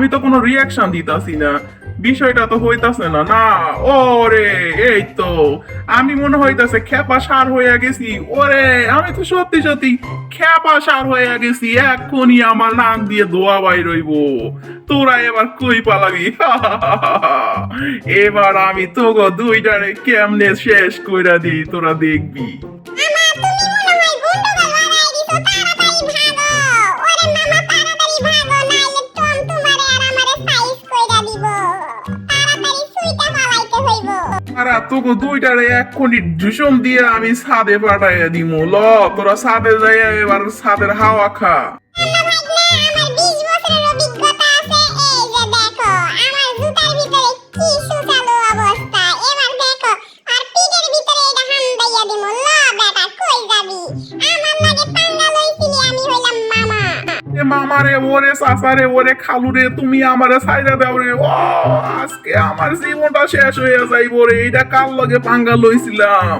আমি তো কোনো রিয়াকশন দিতাছি না। বিষয়টা তো হইতাছে না। না, ওরে, এই তো। আমি মনে হইতাছে খেপা সার হয়ে গেছি। ওরে, আমি তো সত্যি সত্যি খেপা সার হয়ে গেছি। এক্ষুনি আমার নাক দিয়ে দোয়া বাই রইব তোরা এবার কই পালাবি? এবার আমি তোগো দুইটারে কেমনে শেষ কইরা দিই, তোরা দেখবি। আরা, তোকে দুইটারে এক্ষুনি ঝুসম দিয়ে আমি সাদে পাঠাইয়া দিমু। ল, তোরা সাদে যাইয়া এবার সাদের হাওয়া খা। এ মামারে, ওরে সাসারে, ওরে খালুরে, তুমি আমারে সাইরা দাও রে। ও, আজকে আমার জীবনটা শেষ হয়ে যাইব রে, এইটা কার লগে পাঙ্গা লইছিলাম?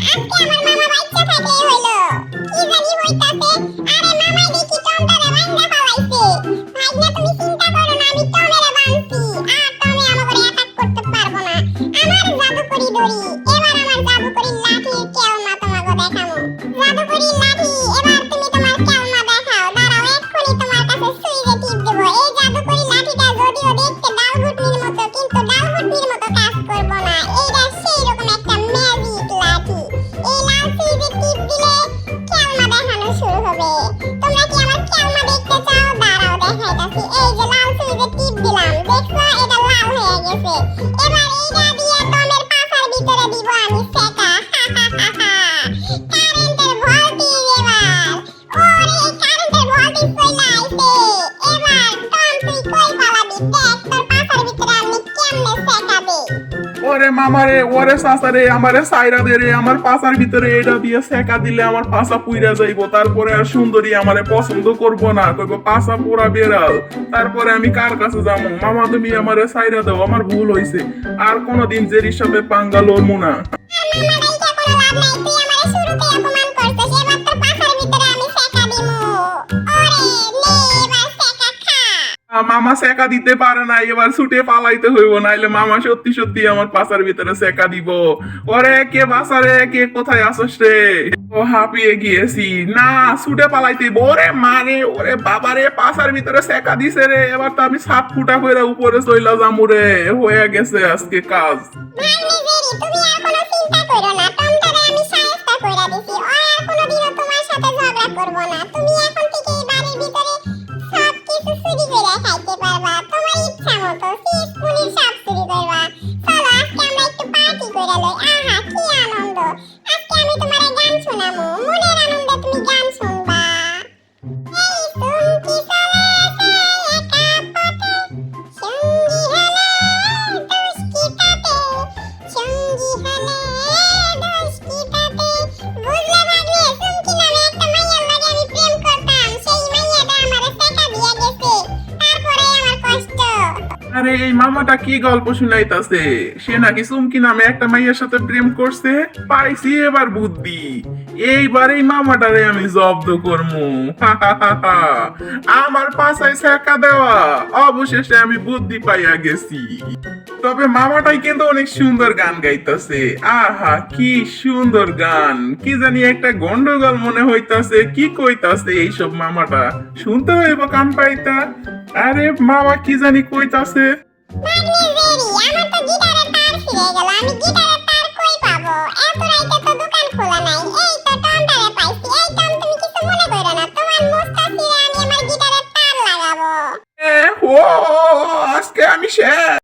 আজকে অবশেষে ওরে মামারে, ওরে সাসারে, আমারে সাইরা দে রে, আমার পাশার ভিতরে এটা দিয়ে সেকা দিলে আমার পাশা পুইরা যাইবো। তারপরে আর সুন্দরী আমারে পছন্দ করব না। কইব, পাশা পোড়া বেড়াল। তারপরে আমি কার কাছে যাব মামা, তুমি আমারে সাইরা দাও, আমার ভুল হইছে। আর কোনোদিন জেরির সাথে পাঙ্গা লড়মু না। মামা সেকা দিতে পারে না এবার ছুটে পালাইতে হইব, নাইলে মামা সত্যি সত্যি আমার পাশার ভিতরে সেকা দিব। ওরে কে বাসারে কে কোথায় আসস রে? ও হাঁপিয়ে গিয়েছি। না, ছুটে পালাইতে। ওরে মারে ওরে বাবারে পাশার ভিতরে সেকা দিছে রে। এবার তো আমি সাত ফুটা করে উপরে চইলা যামু রে। হয়ে গেছে আজকে কাজ। তুমি চিন্তা করো না আমি কইরা দিছি। আর কোনোদিনও তোমার সাথে ঝগড়া করব না। তুমি Là 啊 আরে এই মামাটা কি গল্প শুনাইতাছে? সে নাকি সুমকি নামে একটা মাইয়ার সাথে প্রেম করছে? পাইছি এবার বুদ্ধি। এইবার এই মামাটারে আমি জব্দ করমু। আমার পাশায় ছ্যাকা দেওয়া। অবশেষে আমি বুদ্ধি পাইয়া গেছি। তবে মামাটাই কিন্তু অনেক সুন্দর গান গাইতেছে। আহা, কি সুন্দর গান। কি জানি একটা গন্ডগোল মনে হইতাছে, কি কইতাছে এইসব মামাটা? শুনতে হইব কান পাইতা। আরে মামা কি জানি কইতাছে। আমার তো গিটারের তার ছিঁড়ে গেল।